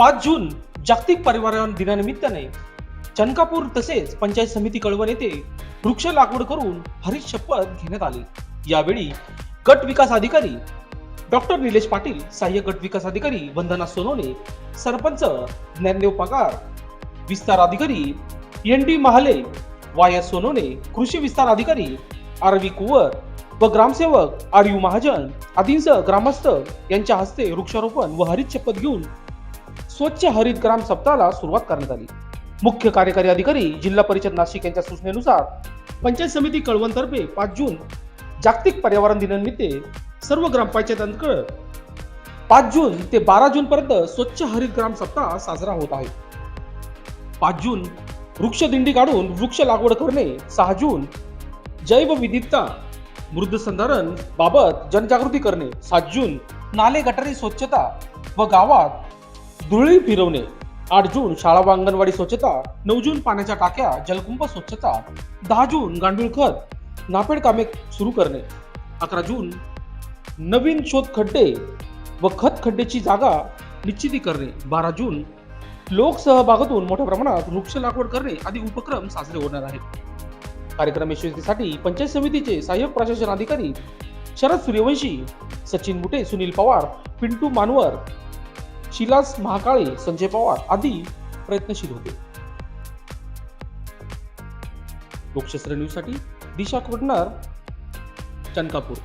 पाच जून जागतिक पर्यावरण दिनानिमित्ताने चनकापूर तसेच पंचायत समिती कळवण येथे वृक्ष लागवड करून हरित शपथ घेण्यात आली. यावेळी गट विकास अधिकारी डॉक्टर निलेश पाटील सहाय्यक गट विकास अधिकारी वंदना सोनवणे सरपंच ज्ञानदेव पगार विस्तार अधिकारी N D Mahale Y S कृषी विस्तार अधिकारी आर व्ही कुवर व ग्रामसेवक आर यू महाजन आदींसह ग्रामस्थ यांच्या हस्ते वृक्षारोपण व हरित शपथ घेऊन स्वच्छ हरित ग्राम सप्ताहाला सुरुवात करण्यात आली. मुख्य कार्यकारी अधिकारी जिल्हा परिषद नाशिक यांच्या सूचनेनुसार पंचायत समिती कळवणतर्फे पाच जून जागतिक पर्यावरण दिनानिमित्त सर्व ग्रामपंचायतांकडे पाच जून ते बारा जून पर्यंत स्वच्छ हरित ग्राम सप्ताह साजरा होत आहे. पाच जून वृक्ष दिंडी काढून वृक्ष लागवड करणे सहा जून जैवविविधता मृद संधारण बाबत जनजागृती करणे सात जून नाले गटारी स्वच्छता व गावात धुळी फिरवणे आठ जून शाळा व अंगणवाडी स्वच्छता. नऊ जून पाण्याच्या टाक्या जलकुंभ स्वच्छता. दहा जून गांडूळ खत नापेड कामे सुरू करणे. अकरा जून नवीन शोध खड्डे व खत खड्डेची जागा निश्चिती करणे. बारा जून लोकसहभागातून मोठ्या प्रमाणात वृक्ष लागवड करणे आदी उपक्रम साजरे होणार आहेत. कार्यक्रम यशस्वीसाठी पंचायत समितीचे सहाय्यक प्रशासन अधिकारी शरद सूर्यवंशी सचिन मुटे सुनील पवार पिंटू मानवर शिलास महाकाळे संजय पवार आदी प्रयत्नशील होते. लोकशास्त्र न्यूजसाठी दिशा खोडणार चनकापूर